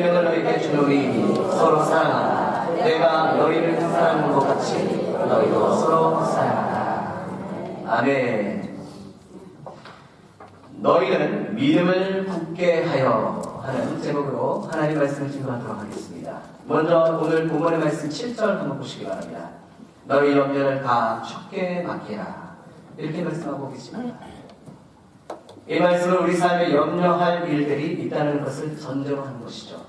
너희를 너희에게 주노니 서로 사랑하라. 내가 너희를 사랑한 것 같이 너희도 서로 사랑하라. 아멘. 너희는 믿음을 굳게 하여 하는 제목으로 하나님 말씀을 증거하도록 하겠습니다. 먼저 오늘 본문의 말씀 7절 한번 보시기 바랍니다. 너희 염려를 다 죽게 맡기라. 이렇게 말씀하고 계십니다. 이 말씀은 우리 삶에 염려할 일들이 있다는 것을 하는 것이죠.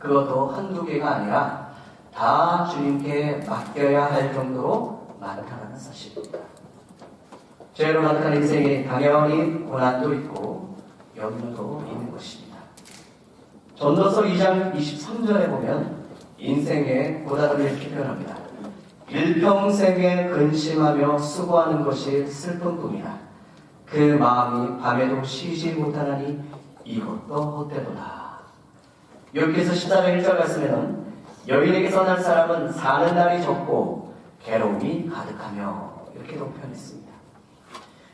그것도 한두 개가 아니라 다 주님께 맡겨야 할 정도로 많다는 사실입니다. 죄로 가득한 인생에 당연히 고난도 있고 염려도 있는 것입니다. 전도서 2장 23절에 보면 인생의 이렇게 표현합니다. 일평생에 근심하며 수고하는 것이 슬픈 꿈이라 그 마음이 밤에도 쉬지 못하나니 이것도 헛되도다. 여기에서 14장 1절 말씀에는 여인에게 선한 사람은 사는 날이 적고 괴로움이 가득하며 이렇게도 표현했습니다.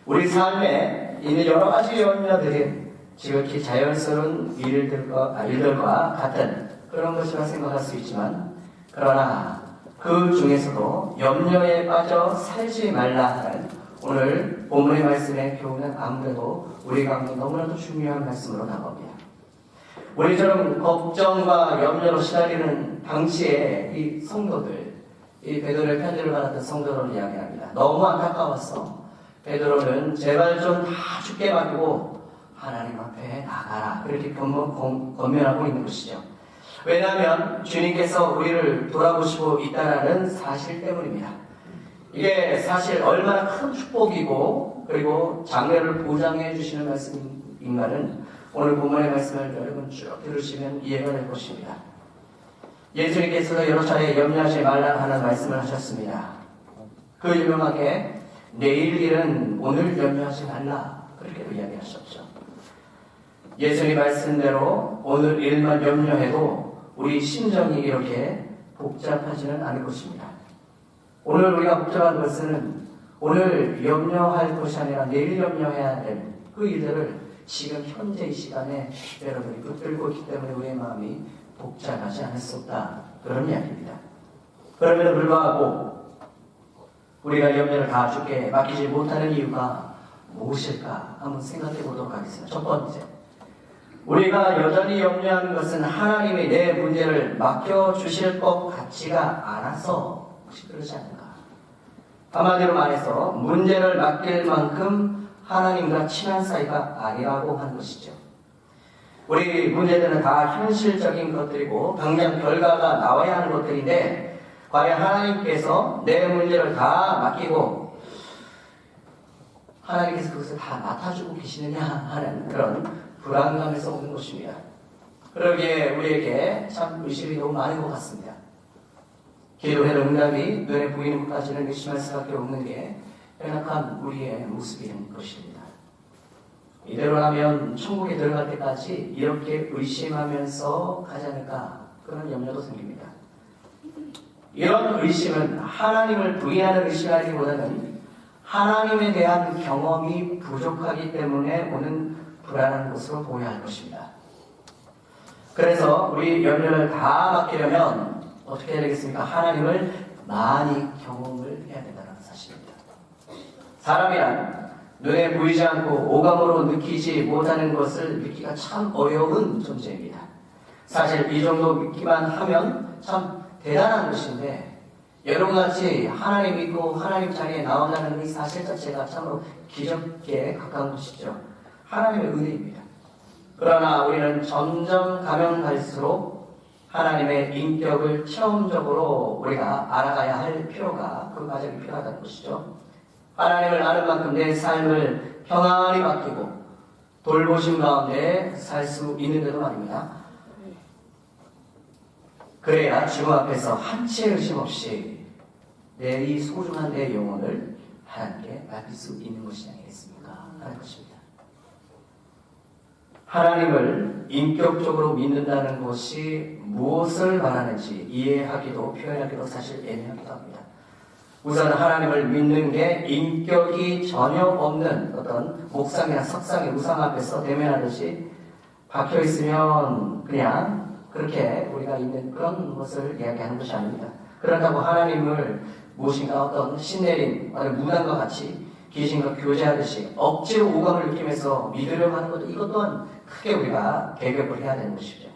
우리 삶에 있는 여러 가지 염려들이 지극히 자연스러운 일들과, 아, 일들과 같은 그런 것이라 생각할 수 있지만 그러나 그 중에서도 염려에 빠져 살지 말라 하는 오늘 본문의 말씀의 교훈은 아무래도 우리가 하는 너무나도 중요한 말씀으로 나옵니다. 우리처럼 걱정과 염려로 시달리는 당시에 이 성도들, 이 베드로의 편지를 받았던 성도들을 이야기합니다. 너무 안타까웠어. 베드로는 제발 좀 다 죽게 맡기고 하나님 앞에 나가라. 그렇게 권면, 권면하고 있는 것이죠. 왜냐하면 주님께서 우리를 돌아보시고 있다는 사실 때문입니다. 이게 사실 얼마나 큰 축복이고 그리고 장래를 보장해 주시는 말씀인가는 오늘 본문의 말씀을 여러분 쭉 들으시면 이해가 될 것입니다. 예수님께서도 여러 차례 염려하지 말라 하는 말씀을 하셨습니다. 그 유명하게 내일 일은 오늘 염려하지 말라 그렇게도 이야기하셨죠. 예수님 말씀대로 오늘 일만 염려해도 우리 심정이 이렇게 복잡하지는 않을 것입니다. 오늘 우리가 복잡한 것은 오늘 염려할 것이 아니라 내일 염려해야 될 그 일들을 지금 현재 이 시간에 여러분이 붙들고 있기 때문에 우리의 마음이 복잡하지 않을 수 없다. 그런 이야기입니다. 그럼에도 불구하고 우리가 염려를 다 주께 맡기지 못하는 이유가 무엇일까 한번 생각해 보도록 하겠습니다. 첫 번째. 우리가 여전히 염려하는 것은 하나님이 내 문제를 맡겨주실 것 같지가 않아서 혹시 그러지 않을까? 한마디로 말해서 문제를 맡길 만큼 하나님과 친한 사이가 아니라고 하는 것이죠. 우리 문제들은 다 현실적인 것들이고 당장 결과가 나와야 하는 것들인데 과연 하나님께서 내 문제를 다 맡기고 하나님께서 그것을 다 맡아주고 계시느냐 하는 그런 불안감에서 오는 것입니다. 그러기에 우리에게 참 의심이 너무 많은 것 같습니다. 기도의 응답이 눈에 보이는 것까지는 의심할 수밖에 없는 게 연약한 우리의 모습인 것입니다. 이대로라면 천국에 들어갈 때까지 이렇게 의심하면서 가지 않을까 그런 염려도 생깁니다. 이런 의심은 하나님을 부인하는 의심이라기보다는 하나님에 대한 경험이 부족하기 때문에 오는 불안한 것으로 보여야 할 것입니다. 그래서 우리 염려를 다 맡기려면 어떻게 해야 되겠습니까? 하나님을 많이 경험을 해야 된다는 사실입니다. 사람이란 눈에 보이지 않고 오감으로 느끼지 못하는 것을 믿기가 참 어려운 존재입니다. 사실 이 정도 믿기만 하면 참 대단한 것인데 여러분같이 하나님 믿고 하나님 자리에 나온다는 이 사실 자체가 참으로 기적에 가까운 것이죠. 하나님의 은혜입니다. 그러나 우리는 점점 가면 갈수록 하나님의 인격을 체험적으로 우리가 알아가야 할 필요가 그 과정이 필요하다는 것이죠. 하나님을 아는 만큼 내 삶을 평안히 맡기고 돌보심 가운데 살 수 있는데도 말입니다. 그래야 주님 앞에서 한치의 의심 없이 내 이 소중한 내 영혼을 하나님께 맡길 수 있는 것이 아니겠습니까? 하는 것입니다. 하나님을 인격적으로 믿는다는 것이 무엇을 말하는지 이해하기도 표현하기도 사실 애매하기도 합니다. 우선 하나님을 믿는 게 인격이 전혀 없는 어떤 목상이나 석상의 우상 앞에서 대면하듯이 박혀 있으면 그냥 그렇게 우리가 있는 그런 것을 이야기하는 것이 아닙니다. 그렇다고 하나님을 무엇인가 어떤 신내림, 아니 무당과 같이 귀신과 교제하듯이 억지로 오감을 느끼면서 믿으려고 하는 것도 이것 또한 크게 우리가 개벽을 해야 되는 것이죠.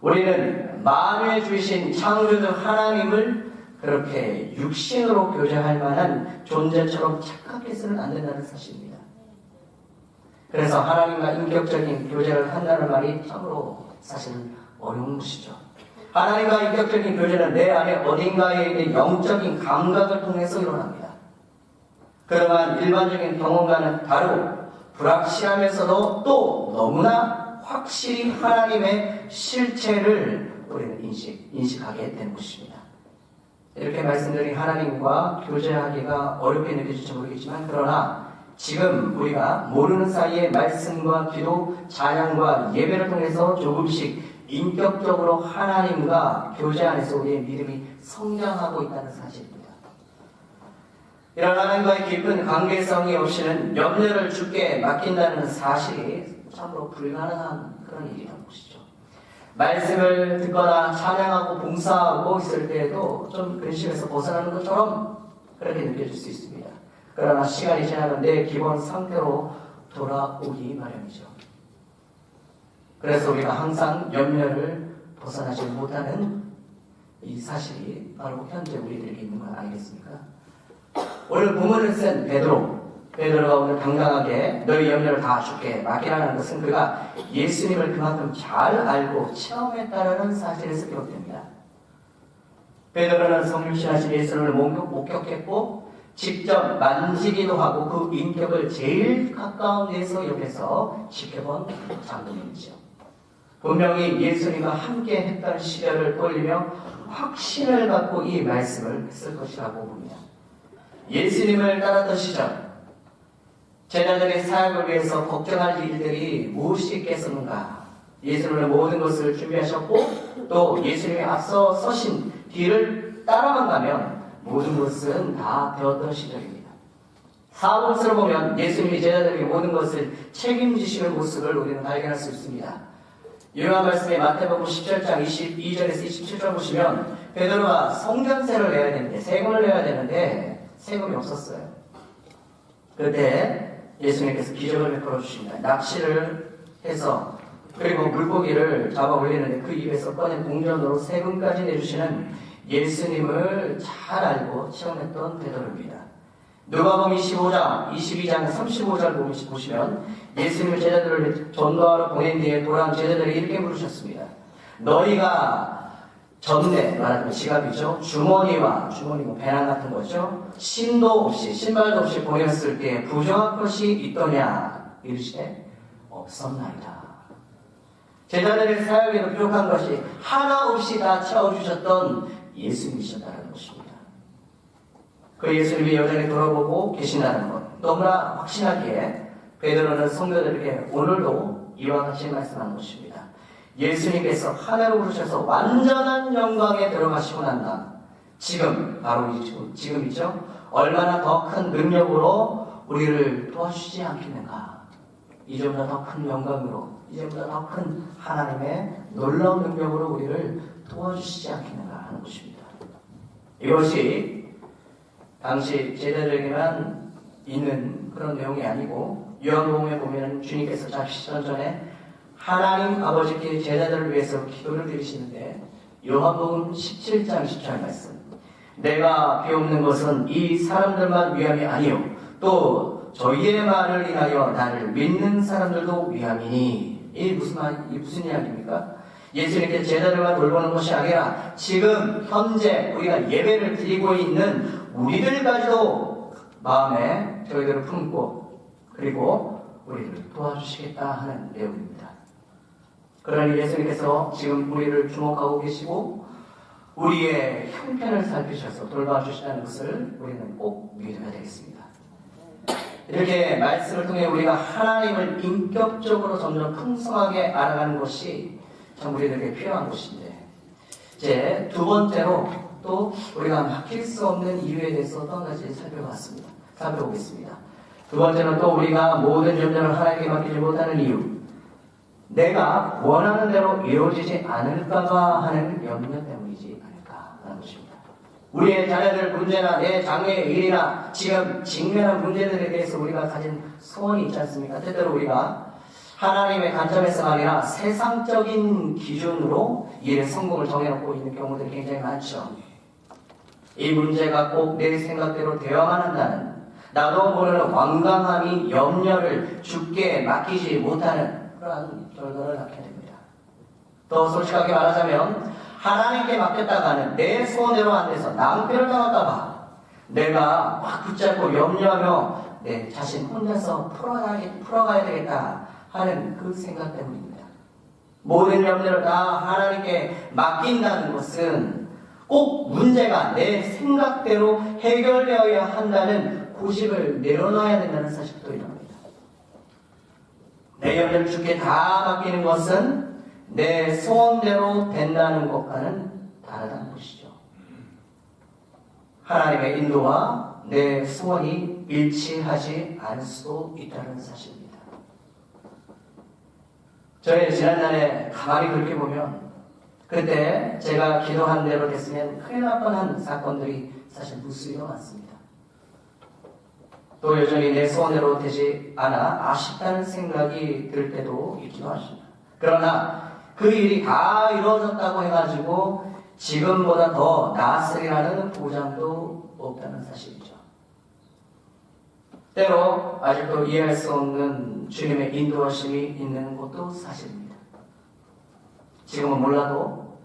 우리는 만유에 주신 창조주 하나님을 그렇게 육신으로 교제할 만한 존재처럼 착각해서는 안 된다는 사실입니다. 그래서 하나님과 인격적인 교제를 한다는 말이 참으로 사실 어려운 것이죠. 하나님과 인격적인 교제는 내 안에 어딘가에 있는 영적인 감각을 통해서 일어납니다. 그러한 일반적인 경험과는 다르고 불확실하면서도 또 너무나 확실히 하나님의 실체를 우리는 인식, 인식하게 되는 것입니다. 이렇게 말씀드린 하나님과 교제하기가 어렵게 느껴질지 모르겠지만 그러나 지금 우리가 모르는 사이에 말씀과 기도, 찬양과 예배를 통해서 조금씩 인격적으로 하나님과 교제 안에서 우리의 믿음이 성장하고 있다는 사실입니다. 이런 하나님과의 깊은 관계성이 없이는 염려를 주께 맡긴다는 사실이 참으로 불가능한 그런 일이라는 것이죠. 말씀을 듣거나 찬양하고 봉사하고 있을 때에도 좀 근심에서 벗어나는 것처럼 그렇게 느껴질 수 있습니다. 그러나 시간이 지나면 내 기본 상태로 돌아오기 마련이죠. 그래서 우리가 항상 염려를 벗어나지 못하는 이 사실이 바로 현재 우리들에게 있는 것 아니겠습니까? 오늘 본문을 쓴 베드로, 베드로가 오늘 당당하게 너희 염려를 다 주께 맡기라는 것은 그가 예수님을 그만큼 잘 알고 체험했다라는 사실에서 비롯됩니다. 베드로는 성육신하신 예수님을 목격했고 직접 만지기도 하고 그 인격을 제일 가까운 데서 옆에서 지켜본 장군이죠. 분명히 예수님과 함께 했던 시절을 떠올리며 확신을 갖고 이 말씀을 했을 것이라고 봅니다. 예수님을 따랐던 시절, 제자들의 사역을 위해서 걱정할 일들이 무엇이 있겠습니까? 예수님은 모든 것을 준비하셨고 또 예수님이 앞서 서신 뒤를 따라만 가면 모든 것은 다 되었던 시절입니다. 사복스를 보면 예수님이 제자들에게 모든 것을 책임지시는 모습을 우리는 발견할 수 있습니다. 유명한 말씀에 마태복음 17장 22절에서 27절 보시면 베드로가 성전세를 내야 되는데 세금을 내야 되는데 세금이 없었어요. 그때 예수님께서 기적을 베풀어 주십니다. 낚시를 해서 그리고 물고기를 잡아 올리는데 그 입에서 꺼낸 동전으로 세금까지 내주시는 예수님을 잘 알고 체험했던 베드로입니다. 누가복음 25장, 22장, 35절 보시면 예수님의 제자들을 전도하러 보낸 뒤에 돌아온 제자들이 이렇게 부르셨습니다. 너희가 전대 말하자면 지갑이죠. 주머니와 주머니 뭐 배낭 같은 거죠. 신도 없이 신발도 없이 보냈을 때 부정한 것이 있더냐 이르시되 없었나이다. 제자들의 사역에도 부족한 것이 하나 없이 다 채워주셨던 예수님이셨다는 것입니다. 그 예수님이 여전히 돌아보고 계신다는 것 너무나 확신하기에 베드로는 성도들에게 오늘도 이와 같이 말씀하는 것입니다. 예수님께서 하늘로 부르셔서 완전한 영광에 들어가시고 난 다음 지금 바로 지금이죠. 얼마나 더 큰 능력으로 우리를 도와주시지 않겠는가? 이전보다 더 큰 영광으로 이전보다 더 큰 하나님의 놀라운 능력으로 우리를 도와주시지 않겠는가 하는 것입니다. 이것이 당시 제자들에게만 있는 그런 내용이 아니고 요한복음에 보면 주님께서 잡시던 전에 하나님 아버지께 제자들을 위해서 기도를 드리시는데 요한복음 17장 10절 말씀 내가 배우는 것은 이 사람들만 위함이 아니요 또 저희의 말을 인하여 나를 믿는 사람들도 위함이니 이 무슨 말, 이 무슨 이야기입니까? 예수님께 제자들만 돌보는 것이 아니라 지금 현재 우리가 예배를 드리고 있는 우리들까지도 마음에 저희들을 품고 그리고 우리를 도와주시겠다 하는 내용입니다. 그러니 예수님께서 지금 우리를 주목하고 계시고 우리의 형편을 살피셔서 돌봐주시다는 것을 우리는 꼭 믿어야 되겠습니다. 이렇게 말씀을 통해 우리가 하나님을 인격적으로 점점 풍성하게 알아가는 것이 참 우리들에게 필요한 것인데 이제 두 번째로 또 우리가 막힐 수 없는 이유에 대해서 또 한 가지 살펴봤습니다. 살펴보겠습니다. 두 번째는 또 우리가 모든 염려를 하나님께 맡기지 못하는 이유 내가 원하는 대로 이루어지지 않을까봐 하는 염려 때문이지 않을까 하는 것입니다. 우리의 자녀들 문제나 내 장래의 일이나 지금 직면한 문제들에 대해서 우리가 가진 소원이 있지 않습니까? 때때로 우리가 하나님의 관점에서가 아니라 세상적인 기준으로 일의 성공을 정해놓고 있는 경우들이 굉장히 많죠. 이 문제가 꼭 내 생각대로 되어야만 한다는 나도 모르는 완강함이 염려를 죽게 맡기지 못하는 그러한 결과를 낳게 됩니다. 더 솔직하게 말하자면 하나님께 맡겼다가는 내 소원대로 안 돼서 낭패를 당할까봐 내가 막 붙잡고 염려하며 내 자신 혼자서 풀어가야, 풀어가야 되겠다 하는 그 생각 때문입니다. 모든 염려를 다 하나님께 맡긴다는 것은 꼭 문제가 내 생각대로 해결되어야 한다는 고집을 내려놔야 된다는 사실도 이릅니다. 내 염려를 주께 다 맡기는 것은 내 소원대로 된다는 것과는 다르다는 것이죠. 하나님의 인도와 내 소원이 일치하지 않을 수도 있다는 사실입니다. 저희 지난날에 가만히 그렇게 보면 그때 제가 기도한 대로 됐으면 큰일 날 뻔한 사건들이 사실 무수히도 많습니다. 또 여전히 내 소원대로 되지 않아 아쉽다는 생각이 들 때도 있기도 하십니다. 그러나 그 일이 다 이루어졌다고 해가지고 지금보다 더 나았으리라는 보장도 없다는 사실이죠. 때로 아직도 이해할 수 없는 주님의 인도하심이 있는 것도 사실입니다. 지금은 몰라도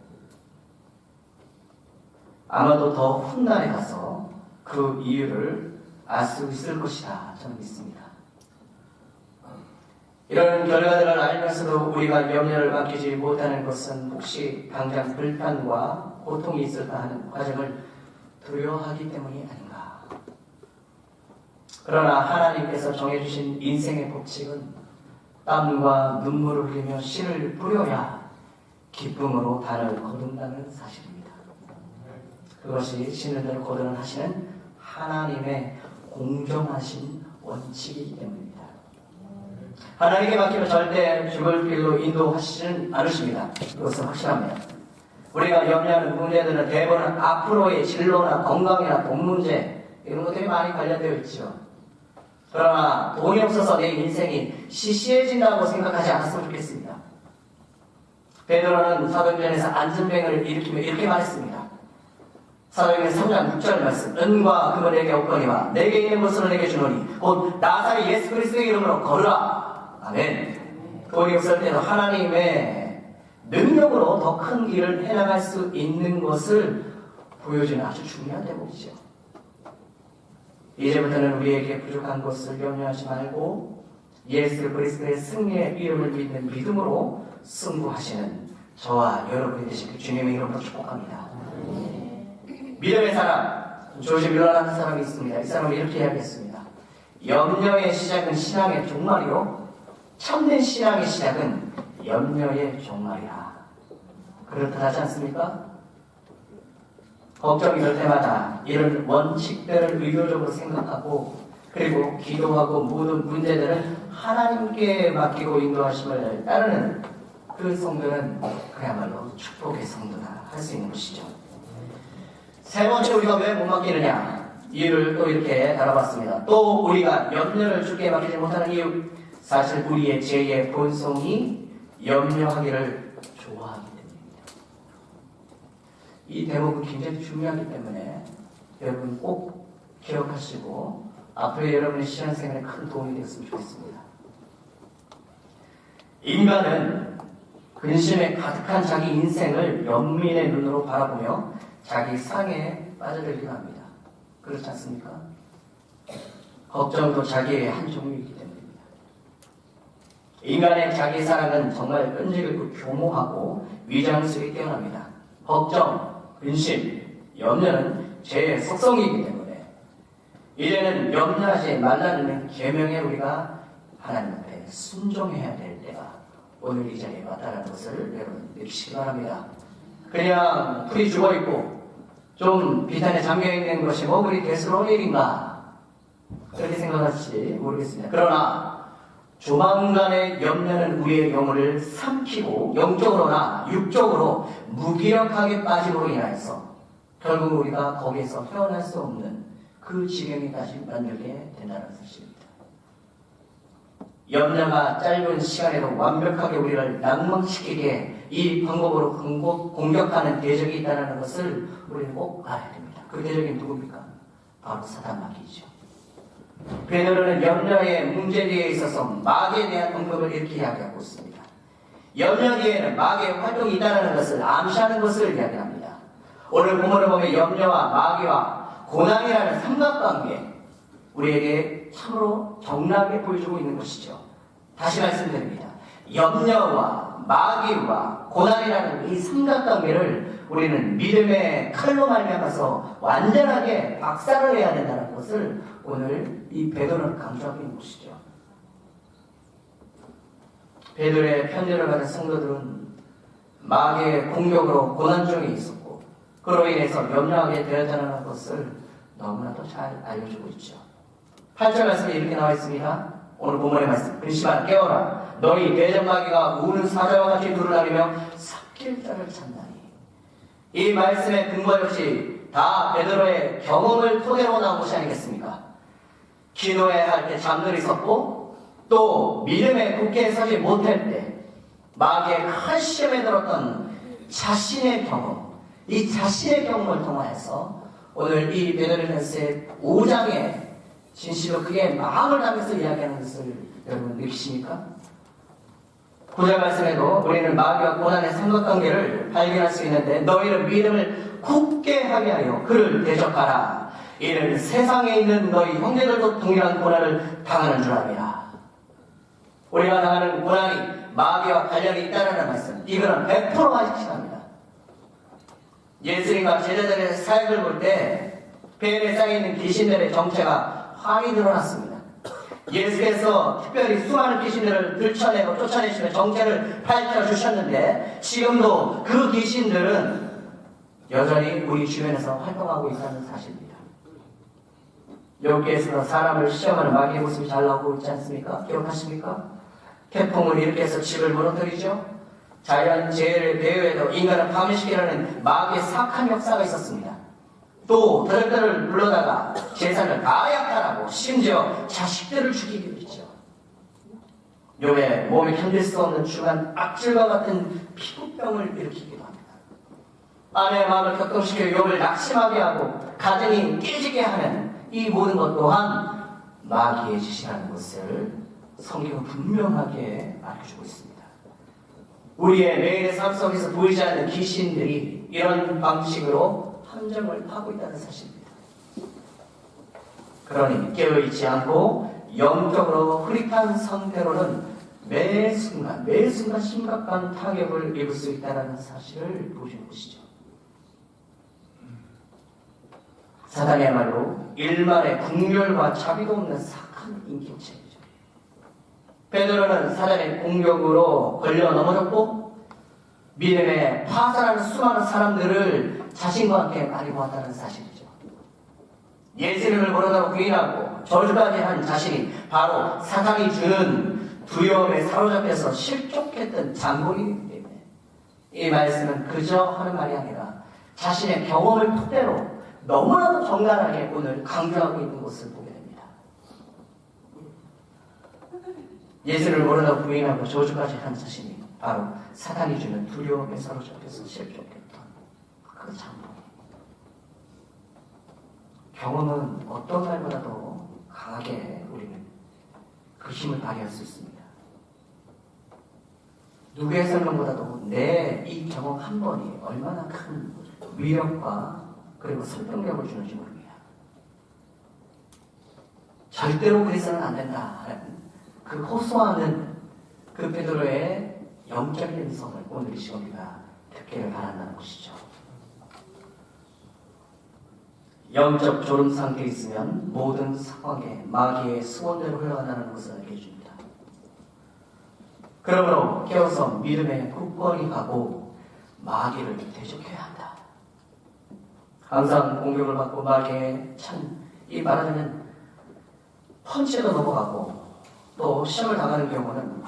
아마도 더 훗날에 가서 그 이유를 알 수 있을 것이다. 저는 믿습니다. 이런 결과들을 알면서도 우리가 염려를 맡기지 못하는 것은 혹시 당장 불편과 고통이 있을까 하는 과정을 두려워하기 때문이 아닌가. 그러나 하나님께서 정해주신 인생의 법칙은 땀과 눈물을 흘리며 씨를 뿌려야 기쁨으로 달을 거둔다는 사실입니다. 그것이 신을 대로 거두는 하시는 하나님의 공정하신 원칙이기 때문입니다. 하나님께 맡기면 절대 죽을 길로 인도하시지는 않으십니다. 그것은 확실합니다. 우리가 염려하는 문제들은 대부분 앞으로의 진로나 건강이나 돈 문제 이런 것들이 많이 관련되어 있죠. 그러나 돈이 없어서 내 인생이 시시해진다고 생각하지 않았으면 좋겠습니다. 베드로는 사도행전에서 안전병을 일으키며 이렇게 말했습니다. 사도행전 3장 6절 말씀. 은과 금은 내게 없거니와 내게 있는 것으로 내게 주노니 곧 나사렛 예수 그리스도의 이름으로 걸으라. 아멘. 돈이 없을 때도 하나님의 능력으로 더큰 길을 해나갈 수 있는 것을 보여주는 아주 중요한 대목이죠. 이제부터는 우리에게 부족한 것을 염려하지 말고 예수 그리스도의 승리의 이름을 믿는 믿음으로 승부하시는 저와 여러분이 되시길 주님의 이름으로 축복합니다 믿음의 사람, 조지 밀러라는 사람이 있습니다. 이 사람은 이렇게 이야기했습니다. 염려의 시작은 신앙의 종말이요. 참된 신앙의 시작은 염려의 종말이라. 그렇다 하지 않습니까? 걱정이 될 때마다 이런 원칙들을 의도적으로 생각하고 그리고 기도하고 모든 문제들을 하나님께 맡기고 인도하심을 따르는 그 성도는 그야말로 축복의 성도다 할 수 있는 것이죠. 세 번째 우리가 왜 못 맡기느냐 이유를 또 이렇게 달아봤습니다. 또 우리가 염려를 주께 맡기지 못하는 이유 사실 우리의 죄의 본성이 염려하기를 좋아하기 때문입니다. 이 대목은 굉장히 중요하기 때문에 여러분 꼭 기억하시고 앞으로 여러분의 신앙생활에 큰 도움이 되었으면 좋겠습니다. 인간은 근심에 가득한 자기 인생을 연민의 눈으로 바라보며 자기 상에 빠져들기도 합니다. 그렇지 않습니까? 걱정도 자기의 한 종류이기 때문입니다. 인간의 자기 사랑은 정말 끈질기고 교모하고 위장술이 뛰어납니다. 걱정, 근심, 염려는 죄의 속성이기 때문에 이제는 염려하지 말라는 계명에 우리가 하나님 앞에 순종해야 될 때가 오늘 이 자리에 왔다는 것을 여러분 느끼시기 바랍니다. 그냥 풀이 죽어 있고 좀 비탄에 잠겨 있는 것이 뭐 그리 대수로운 일인가 그렇게 생각할지 모르겠습니다. 그러나 조만간의 염려는 우리의 영혼을 삼키고 영적으로나 육적으로 무기력하게 빠짐으로 인하여서 결국 우리가 거기에서 헤어날 수 없는 그 지경에까지 만들게 된다는 사실입니다. 염려가 짧은 시간에도 완벽하게 우리를 낭망시키게 이 방법으로 공고- 공격하는 대적이 있다는 것을 우리는 꼭 알아야 됩니다. 그 대적이 누굽니까? 바로 사단 마귀죠. 베드로는 염려의 문제에 있어서 마귀에 대한 언급을 이렇게 이야기하고 있습니다. 염려 뒤에는 마귀의 활동이 있다는 것을 암시하는 것을 이야기합니다. 오늘 본문을 보면 염려와 마귀와 고난이라는 삼각관계 우리에게 참으로 적나게 보여주고 있는 것이죠. 다시 말씀드립니다. 염려와 마귀와 고난이라는 이 삼각관계를 우리는 믿음의 칼로 말미암아서 완전하게 박살을 내야 된다는 것을 오늘 이 베드로는 강조하고 있는 것이죠. 베드로의 편지를 받은 성도들은 마귀의 공격으로 고난 중에 있었고 그로 인해서 염려하게 되었다는 것을 너무나도 잘 알려주고 있죠. 8절 말씀에 이렇게 나와 있습니다. 오늘 본문의 말씀. 그리시만 깨어라. 너희 대전마귀가 우는 사자와 같이 두루다니며 삭힐 자를 찾나니. 이 말씀의 근거 역시 다 베드로의 경험을 토대로 나온 것이 아니겠습니까? 기도해야 할때 잠들이 섰고 또 믿음의 국회에 서지 못할 때 마귀의 큰 시험에 들었던 자신의 경험 이 자신의 경험을 통하여서 오늘 이 베드로전서의 5장에 진실로 그게 마음을 담아서 이야기하는 것을 여러분 느끼십니까? 구절 말씀에도 우리는 마귀와 고난의 삼각관계를 발견할 수 있는데 너희는 믿음을 굳게 하게 하여 그를 대적하라. 이는 세상에 있는 너희 형제들도 동일한 고난을 당하는 줄 압니다. 우리가 당하는 고난이 마귀와 관련이 있다는 말씀. 이거는 100% 확실합니다. 예수님과 제자들의 사역을 볼 때 배에 쌓여있는 귀신들의 정체가 환히 드러났습니다. 예수께서 특별히 수많은 귀신들을 들쳐내고 쫓아내시며 정체를 밝혀주셨는데 지금도 그 귀신들은 여전히 우리 주변에서 활동하고 있다는 사실입니다. 여기에서 사람을 시험하는 마귀의 모습이 잘 나오고 있지 않습니까? 기억하십니까? 태풍을 일으켜서 집을 무너뜨리죠. 자연 재해를 배후에도 인간을 파멸시키려는 마귀의 사악한 역사가 있었습니다. 또 들들을 불러다가 재산을 다 약탈하고 심지어 자식들을 죽이기도 했죠. 요에 몸에 견딜 수 없는 중한 악질과 같은 피부병을 일으키기도 합니다. 아내의 마음을 격동시켜 욥을 낙심하게 하고 가정이 깨지게 하는 이 모든 것 또한 마귀의 짓이라는 것을 성경은 분명하게 알려주고 있습니다. 우리의 매일의 삶 속에서 보이지 않는 귀신들이 이런 방식으로 함정을 파고 있다는 사실입니다. 그러니 깨어있지 않고 영적으로 흐릿한 상태로는 매 순간, 매 순간 심각한 타격을 입을 수 있다는 사실을 보시는 것이죠. 사단이야말로 일말의 궁멸과 자비도 없는 사악한 인격체이죠. 베드로는 사단의 공격으로 걸려 넘어졌고 믿음에 파산하는 수많은 사람들을 자신과 함께 많이 보았다는 사실이죠. 예수님을 모르다고 부인하고 저주까지 한 자신이 바로 사단이 주는 두려움에 사로잡혀서 실족했던 장본인이기 때문에 이 말씀은 그저 하는 말이 아니라 자신의 경험을 토대로 너무나도 정갈하게 오늘 강조하고 있는 것을 보게 됩니다. 예수를 모르다고 부인하고 저주까지 한 자신이 바로 사단이 주는 두려움에 사로잡혀서 실족했던 그 장본. 경험은 어떤 말보다도 강하게 우리는 그 힘을 발휘할 수 있습니다. 누구의 설명보다도 내 이 경험 한 번이 얼마나 큰 위력과 그리고 설득력을 주는지 모릅니다. 절대로 그래서는 안 된다. 그 호소하는 그 베드로의 영적인 음성을 오늘 이 시간 우리가 듣기를 바란다는 것이죠. 영적 졸음 상태에 있으면 모든 상황에 마귀의 수원대로 흘러간다는 것을 알게 해줍니다. 그러므로 깨어서 믿음에 굳건히 가고 마귀를 대적해야 한다. 항상 공격을 받고 마귀의 찬, 이 말하자면 펀치도 넘어가고 또 시험을 당하는 경우는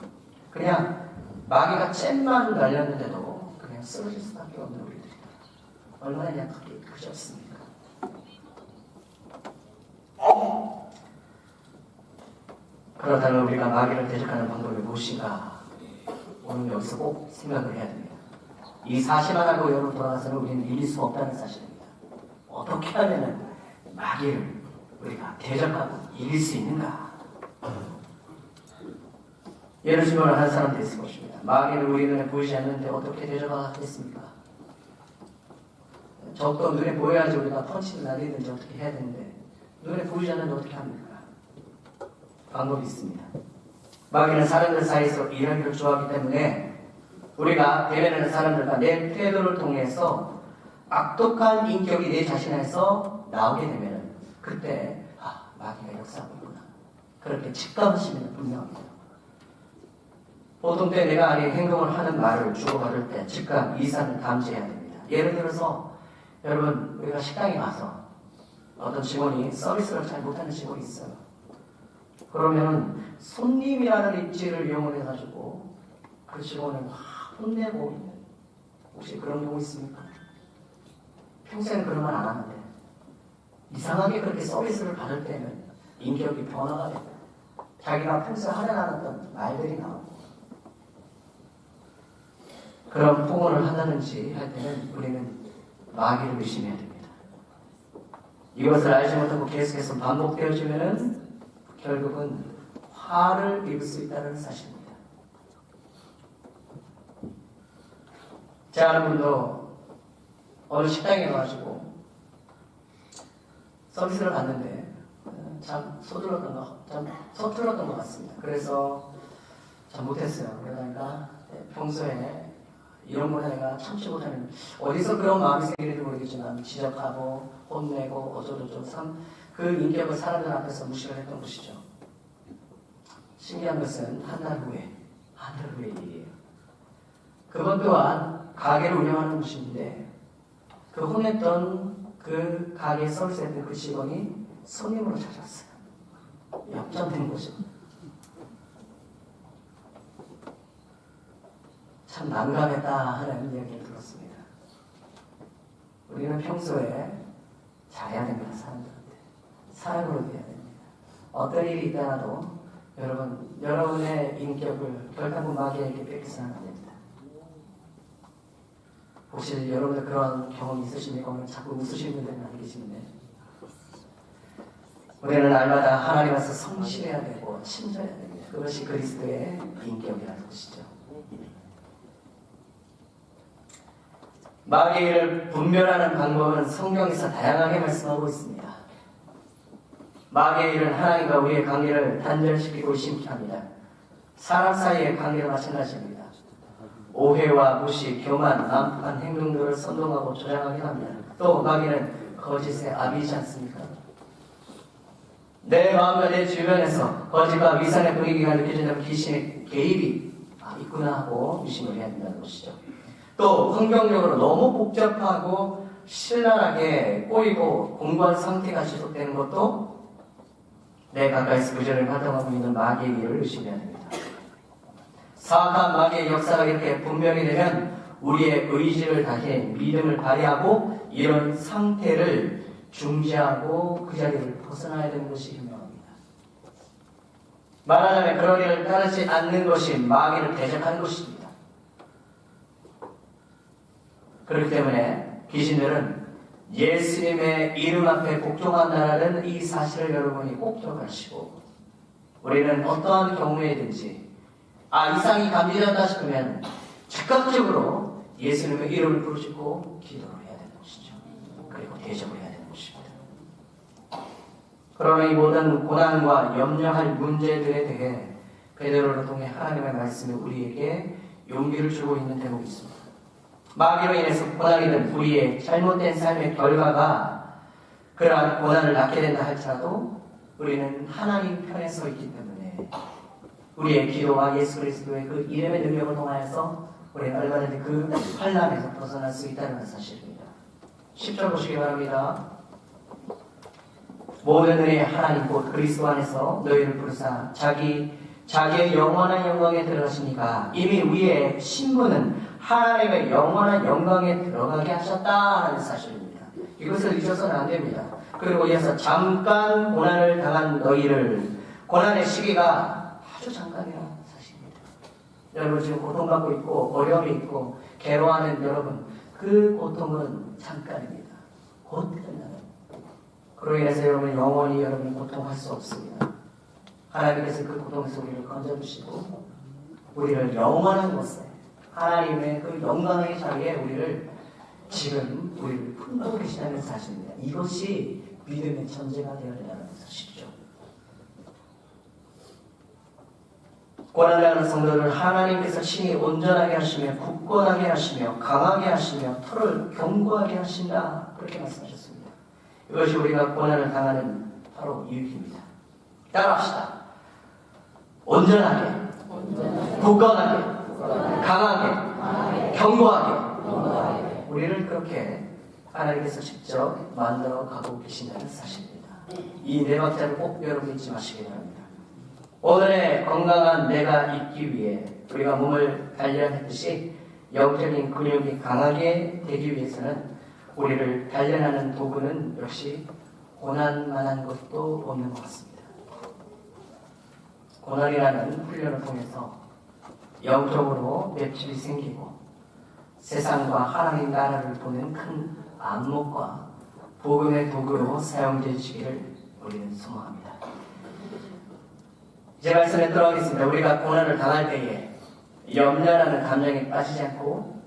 그냥 마귀가 잼만 날렸는데도 그냥 쓰러질 수밖에 없는 우리들이다. 얼마나 약하게 그졌습니까? 그렇다면 우리가 마귀를 대적하는 방법이 무엇인가? 오늘 여기서 꼭 생각을 해야 됩니다. 이 사실만 알고 여러분 돌아가서는 우리는 이길 수 없다는 사실입니다. 어떻게 하면 마귀를 우리가 대적하고 이길 수 있는가? 예를 질문을 하는 사람도 있을 것입니다. 마귀를 우리 눈에 보이지 않는데 어떻게 대적하겠습니까? 적도 눈에 보여야지 우리가 펀치를 날리든지 어떻게 해야 되는데 않는데 어떻게 합니까? 방법이 있습니다. 마귀는 사람들 사이에서 이야기를 좋아하기 때문에 우리가 대면하는 사람들과 내 태도를 통해서 악독한 인격이 내 자신에서 나오게 되면 그때 아 마귀가 역사하고 있구나 그렇게 직감하시면 분명합니다. 보통 때 내가 아닌 행동을 하는 말을 주고받을 때 즉각 이산을 감지해야 됩니다. 예를 들어서 여러분 우리가 식당에 가서 어떤 직원이 서비스를 잘 못하는 직원이 있어요. 그러면 손님이라는 입지를 이용을 해가지고 그 직원을 막 혼내고 있는 혹시 그런 경우 있습니까? 평소에는 그런 말 안 하는데 이상하게 그렇게 서비스를 받을 때는 인격이 변화가 되고 자기가 평소에 하려 않았던 말들이 나오고 그런 폭언을 한다든지 할 때는 우리는 마귀를 의심해야 됩니다. 이것을 알지 못하고 계속해서 반복되어지면은 결국은 화를 입을 수 있다는 사실입니다. 제 아는 분도 어느 식당에 가가지고 서비스를 받는데 어, 참 서툴렀던 것, 참 서툴렀던 것 같습니다. 그래서 참 못했어요. 그러다가 평소에 이런 거는 내가 참지 못하는 어디서 그런 마음이 생기는지 모르겠지만 지적하고 혼내고 어쩌고저쩌고 참그 인격을 사람들 앞에서 무시를 했던 것이죠. 신기한 것은 한 달 후에 한 달 후의 일이에요. 그것 또한 가게를 운영하는 분인데 그 혼냈던 그 가게 서비스했던 그 직원이 손님으로 찾아왔어요. 역전된 거죠. 참 난감했다 하는 이야기를 들었습니다. 우리는 평소에 잘해야 됩니다, 사람들한테. 사랑으로 대해야 됩니다. 어떤 일이 있더라도 여러분, 여러분의 인격을 결단부 마귀에게 뺏기서는 안 됩니다. 혹시 여러분들 그런 경험이 있으십니까? 오늘 자꾸 웃으시는 분들은 안 계시는데. 우리는 날마다 하나님 앞에서 성실해야 되고 친절해야 됩니다. 그것이 그리스도의 인격이라는 것이죠. 마귀를 분별하는 방법은 성경에서 다양하게 말씀하고 있습니다. 마귀의 일은 하나님과 우리의 관계를 단절시키고 심피합니다. 사람 사이의 관계도 마찬가지입니다. 오해와 무시, 교만, 난폭한 행동들을 선동하고 조장하게 합니다. 또 마귀는 거짓의 아비지 않습니까? 내 마음과 내 주변에서 거짓과 위선의 분위기가 느껴진다면 귀신의 개입이 아, 있구나 하고 의심을 해야 된다는 것이죠. 또 환경적으로 너무 복잡하고 신랄하게 꼬이고 공부한 상태가 지속되는 것도 내 가까이서 그전을 활동하고 있는 마귀의 일을 의심해야 됩니다. 사악한 마귀의 역사가 이렇게 분명히 되면 우리의 의지를 다해 믿음을 발휘하고 이런 상태를 중지하고 그 자리를 벗어나야 되는 것이 분명합니다. 말하자면 그런 일을 따르지 않는 것이 마귀를 대적하는 것입니다. 그렇기 때문에 귀신들은 예수님의 이름 앞에 복종한다는 이 사실을 여러분이 꼭 기억하시고 우리는 어떠한 경우에든지 아 이상이 감지된다 싶으면 즉각적으로 예수님의 이름을 부르짖고 기도를 해야 되는 것이죠. 그리고 대접을 해야 되는 것입니다. 그러나 이 모든 고난과 염려할 문제들에 대해 베드로를 통해 하나님의 말씀이 우리에게 용기를 주고 있는 대목이 있습니다. 마귀로 인해서 고난이 된 우리의 잘못된 삶의 결과가 그러한 고난을 낳게 된다 할지라도 우리는 하나님 편에 서 있기 때문에 우리의 기도와 예수 그리스도의 그 이름의 능력을 통하여서 우리는 얼마든지 그 환란에서 벗어날 수 있다는 사실입니다. 10절 보시기 바랍니다. 모든 은혜의 하나님 곧 그리스도 안에서 너희를 부르사 자기 자기의 영원한 영광에 들어가시니까 이미 우리의 신분은 하나님의 영원한 영광에 들어가게 하셨다 하는 사실입니다. 이것을 잊어서는 안 됩니다. 그리고 이어서 잠깐 고난을 당한 너희를 고난의 시기가 아주 잠깐이라는 사실입니다. 여러분 지금 고통받고 있고 어려움이 있고 괴로워하는 여러분 그 고통은 잠깐입니다. 곧 끝나요. 그로 인해서 여러분 영원히 여러분 고통할 수 없습니다. 하나님께서 그 고통에서 우리를 건져주시고 우리를 영원한 곳에 하나님의 그 영광의 자리에 우리를 지금 우리를 품고 계시다는 사실입니다. 이것이 믿음의 전제가 되어야 한다는 것이죠. 고난당하는 성도를 하나님께서 친히 온전하게 하시며 굳건하게 하시며 강하게 하시며 털을 견고하게 하신다 그렇게 말씀하셨습니다. 이것이 우리가 고난을 당하는 바로 이유입니다. 따라합시다. 온전하게, 굳건하게, 강하게, 견고하게 우리를 그렇게 하나님께서 직접 만들어 가고 계신다는 사실입니다. 이 네 박자를 꼭 여러분 잊지 마시기 바랍니다. 오늘의 건강한 내가 있기 위해 우리가 몸을 단련했듯이 영적인 근육이 강하게 되기 위해서는 우리를 단련하는 도구는 역시 고난만한 것도 없는 것 같습니다. 고난이라는 훈련을 통해서 영적으로 맷집이 생기고 세상과 하나님 나라를 보는 큰 안목과 복음의 도구로 사용되시기를 우리는 소망합니다. 이제 말씀에 들어가겠습니다. 우리가 고난을 당할 때에 염려라는 감정에 빠지지 않고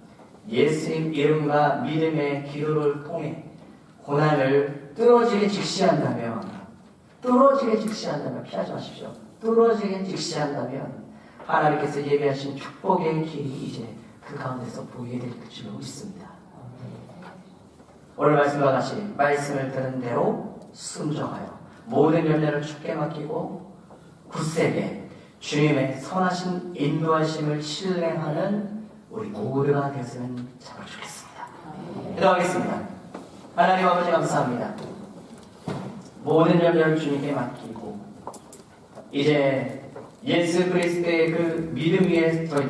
예수님 이름과 믿음의 기도를 통해 고난을 뚫어지게 직시한다면 뚫어지게 직시한다면 피하지 마십시오. 뚫어지게 직시한다면 하나님께서 예배하신 축복의 길이 이제 그 가운데서 보이게 될 줄로 믿습니다. 오늘 말씀과 같이 말씀을 들은 대로 순종하여 모든 염려를 주께 맡기고 굳세게 주님의 선하신 인도하심을 신뢰하는 우리 모두가 되었으면 참 좋겠습니다. 기도하겠습니다. 하나님 아버지 감사합니다. 모든 염려를 주님께 맡기고 이제 예수 그리스도의 그 믿음 위에 저희